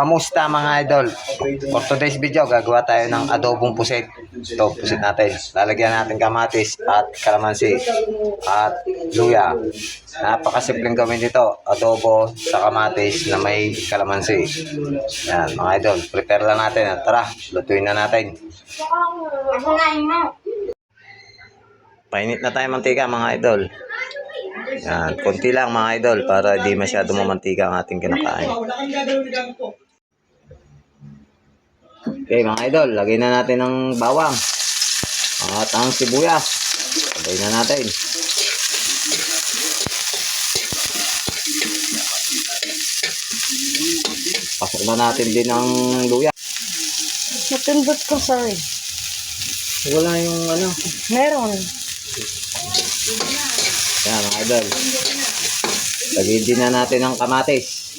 Kumusta mga idol? For today's video, gagawa tayo ng adobong pusit. Ito, pusit natin. Lalagyan natin kamatis at kalamansi at luya. Napakasimpleng gawin dito. Adobo sa kamatis na may kalamansi. Yan, mga idol. Prepare lang natin. Tara, lutuin na natin. Painit na tayo mantika mga idol. Yan, konti lang mga idol para di masyado mamantika ang ating kinakain. Okay mga idol, lagay na natin ng bawang at ang sibuyas. Lagay na natin. Pasok na natin din ang luya. Natundot ko, sorry. Wala yung ano. Meron. Yan mga idol. Lagay din na natin ang kamatis.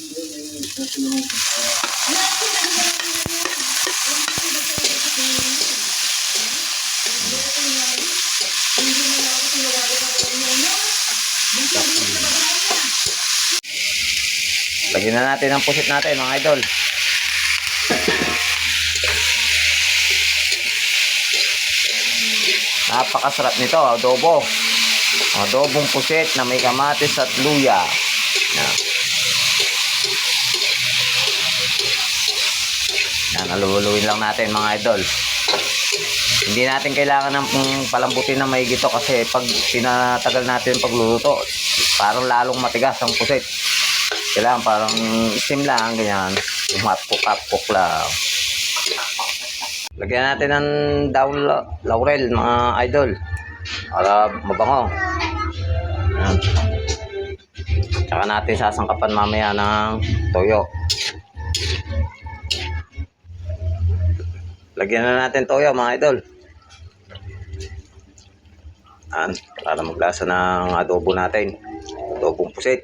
Lagyan na natin ang pusit natin mga idol. Napakasarap nito, adobo. Adobong pusit na may kamatis at luya. Yan. Yan, aluluin lang natin mga idol. Hindi natin kailangan ng palambutin na may gito kasi pag pinatagal natin pagluluto, parang lalong matigas ang pusit. Kailangan parang steam lang, ganyan. Umapok-apok lang. Lagyan natin ng la- laurel, mga idol. Para mabango. Yan. Tsaka natin sasangkapan mamaya ng toyo. Lagyan na natin toyo, mga idol. Yan. Para maglasa ng adobo natin. Adobong pusit.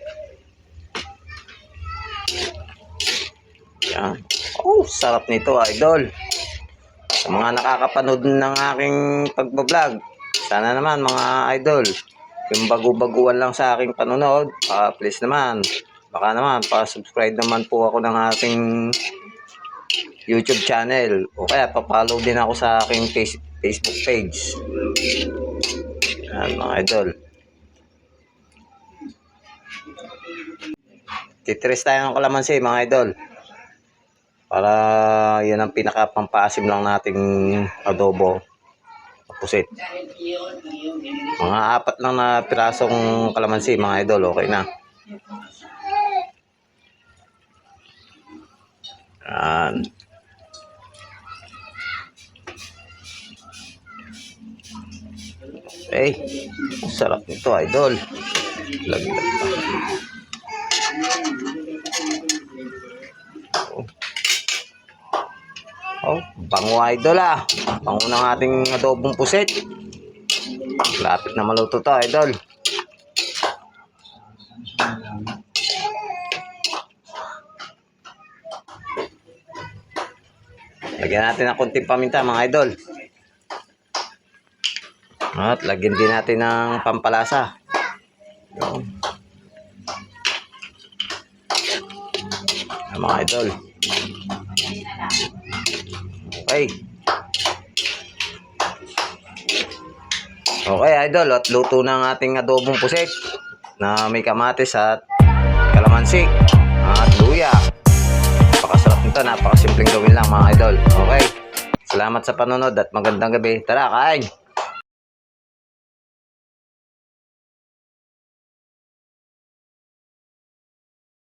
Oh, sarap nito, idol. Sa mga nakakapanood ng aking pagbablog, sana naman mga idol, yung bagu-baguan lang sa aking panonood, ah, please naman, baka naman, pa-subscribe naman po ako ng aking YouTube channel. O kaya, pa-follow din ako sa aking face- Facebook page. Yan, mga idol. Titris tayo ng kalamansi, mga idol. Para yun ang pinaka-pampaasim lang nating adobo. Pusit. Mga apat lang na pirasong kalamansi, mga idol. Okay na. Yan. Eh, ang sarap nito, idol. Laglag pa. Oh, bango idol ah. Bango ng ating adobong pusit. Lapit na maluto to, idol. Lagyan natin ng konting paminta, mga idol. At lagyan din natin ng pampalasa. Yun. Mga idol. Okay. Okay, idol. At luto ang ating adobong pusit na may kamatis at kalamansi at luya. Napakasarap nito. Napakasimpleng gawin lang mga idol. Okay. Salamat sa panonood at magandang gabi. Tara, kain!